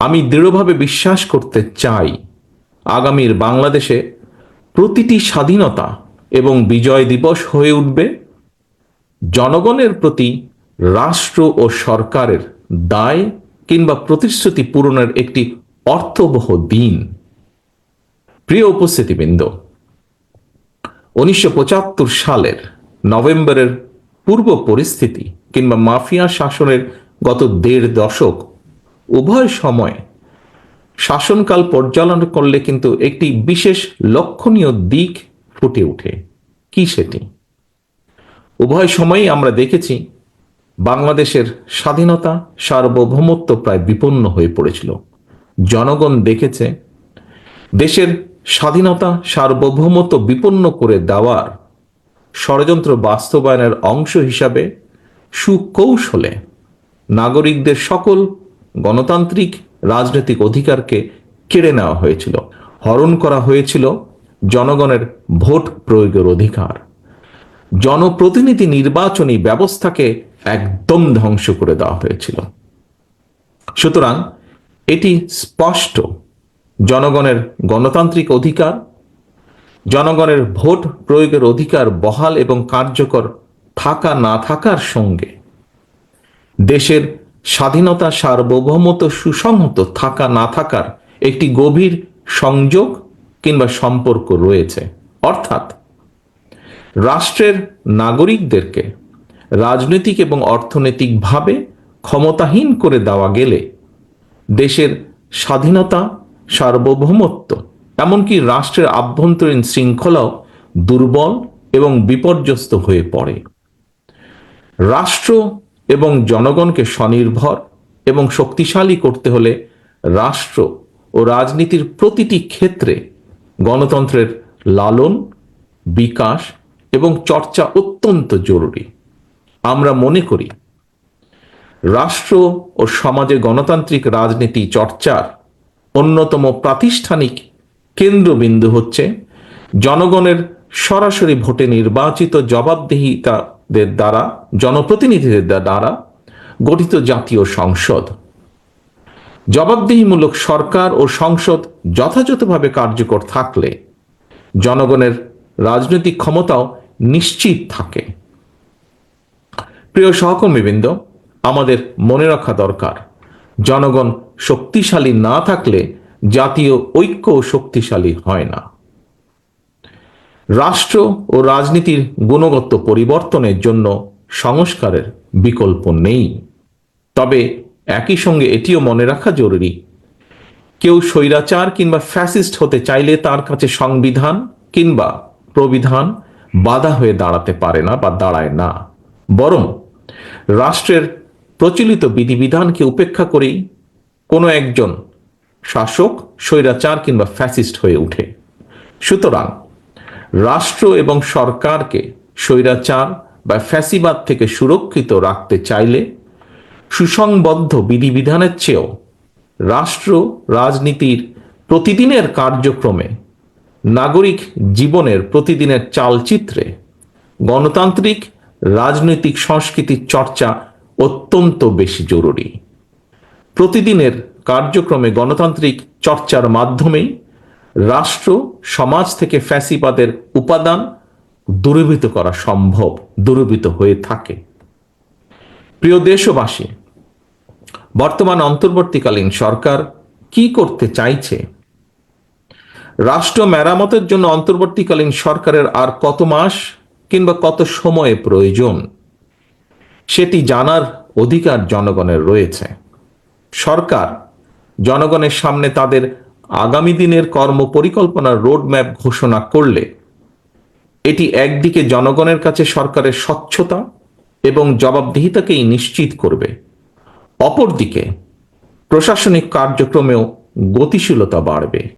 আমি দৃঢ়ভাবে বিশ্বাস করতে চাই। আগামীর বাংলাদেশে প্রতিটি স্বাধীনতা এবং বিজয় দিবস হয়ে উঠবে। জনগণের প্রতি রাষ্ট্র ও সরকারের দায় কিংবা প্রতিশ্রুতি পূরণের একটি অর্থবহ দিন। প্রিয় উপস্থিতিবৃন্দ, উনিশশো পঁচাত্তর সালের নভেম্বরের পূর্ব পরিস্থিতি কিংবা মাফিয়া শাসনের গত দেড় দশক উভয় সময় শাসনকাল পর্যালোচনা করলে কিন্তু একটি বিশেষ লক্ষণীয় দিক ফুটে ওঠে। কি সেটি? উভয় সময়েই আমরা দেখেছি বাংলাদেশের স্বাধীনতা সার্বভৌমত্ব প্রায় বিপন্ন হয়ে পড়েছিল। জনগণ দেখেছে দেশের স্বাধীনতা সার্বভৌমত্ব বিপন্ন করে দেওয়ার ষড়যন্ত্র বাস্তবায়নের অংশ হিসাবে সুকৌশলে নাগরিকদের সকল গণতান্ত্রিক রাজনৈতিক অধিকারকে কেড়ে নেওয়া হয়েছিল। হরণ করা হয়েছিল জনগণের ভোট প্রয়োগের অধিকার। জনপ্রতিনিধি নির্বাচনী ব্যবস্থাকে একদম ধ্বংস করে দেওয়া হয়েছিল। সুতরাং এটি স্পষ্ট। জনগণের গণতান্ত্রিক অধিকার, জনগণের ভোট প্রয়োগের অধিকার বহাল এবং কার্যকর থাকা না থাকার সঙ্গে দেশের স্বাধীনতা সার্বভৌমত সুসংহত থাকা না থাকার একটি গভীর সংযোগ কিংবা সম্পর্ক রয়েছে। অর্থাৎ রাষ্ট্রের নাগরিকদেরকে রাজনৈতিক এবং অর্থনৈতিকভাবে ক্ষমতাহীন করে দেওয়া গেলে দেশের স্বাধীনতা, সার্বভৌমত্ব এমনকি রাষ্ট্রের আভ্যন্তরীণ শৃঙ্খলাও দুর্বল এবং বিপর্যস্ত হয়ে পড়ে। রাষ্ট্র এবং জনগণকে স্বনির্ভর এবং শক্তিশালী করতে হলে রাষ্ট্র ও রাজনীতির প্রতিটি ক্ষেত্রে গণতন্ত্রের লালন, বিকাশ এবং চর্চা অত্যন্ত জরুরি। আমরা মনে করি, রাষ্ট্র ও সমাজে গণতান্ত্রিক রাজনীতি চর্চার অন্যতম প্রাতিষ্ঠানিক কেন্দ্রবিন্দু হচ্ছে জনগণের সরাসরি ভোটে নির্বাচিত জবাবদিহিতাদের দ্বারা, জনপ্রতিনিধিদের দ্বারা গঠিত জাতীয় সংসদ। জবাবদিহিমূলক সরকার ও সংসদ যথাযথভাবে কার্যকর থাকলে জনগণের রাজনৈতিক ক্ষমতাও নিশ্চিত থাকে। প্রিয় সহকর্মীবৃন্দ, আমাদের মনে রাখা দরকার, জনগণ শক্তিশালী না থাকলে জাতীয় ঐক্য শক্তিশালী হয় না। রাষ্ট্র ও রাজনীতির গুণগত পরিবর্তনের জন্য সংস্কারের বিকল্প নেই। তবে একই সঙ্গে এটিও মনে রাখা জরুরি, কেউ স্বৈরাচার কিংবা ফ্যাসিস্ট হতে চাইলে তার কাছে সংবিধান কিংবা প্রবিধান বাধা হয়ে দাঁড়াতে পারে না বা দাঁড়ায় না। বরং রাষ্ট্রের প্রচলিত বিধিবিধানকে উপেক্ষা করেই কোনো একজন শাসক, স্বৈরাচার কিংবা ফ্যাসিস্ট হয়ে ওঠে। সুতরাং রাষ্ট্র এবং সরকারকে স্বৈরাচার বা ফ্যাসিবাদ থেকে সুরক্ষিত রাখতে চাইলে সুসংবদ্ধ বিধিবিধানের চেয়েও রাষ্ট্র রাজনীতির প্রতিদিনের কার্যক্রমে নাগরিক জীবনের প্রতিদিনের চালচিত্রে গণতান্ত্রিক, রাজনৈতিক সংস্কৃতির চর্চা অত্যন্ত বেশি জরুরি। প্রতিদিনের কার্যক্রমে গণতান্ত্রিক চর্চার মাধ্যমেই রাষ্ট্র সমাজ থেকে ফ্যাসিবাদের উপাদান দূরীভূত করা সম্ভব, দূরীভূত হয়ে থাকে। প্রিয় দেশবাসী, বর্তমান অন্তর্বর্তীকালীন সরকার কি করতে চাইছে? রাষ্ট্র মেরামতের জন্য অন্তর্বর্তীকালীন সরকারের আর কত মাস কিংবা কত সময়ে প্রয়োজন? সেটি জানার অধিকার জনগণের রয়েছে। সরকার জনগণের সামনে তাদের আগামী দিনের কর্ম পরিকল্পনার রোডম্যাপ ঘোষণা করলে এটি একদিকে জনগণের কাছে সরকারের স্বচ্ছতা এবং জবাবদিহিতাকেই নিশ্চিত করবে। অপরদিকে প্রশাসনিক কার্যক্রমেও গতিশীলতা বাড়বে।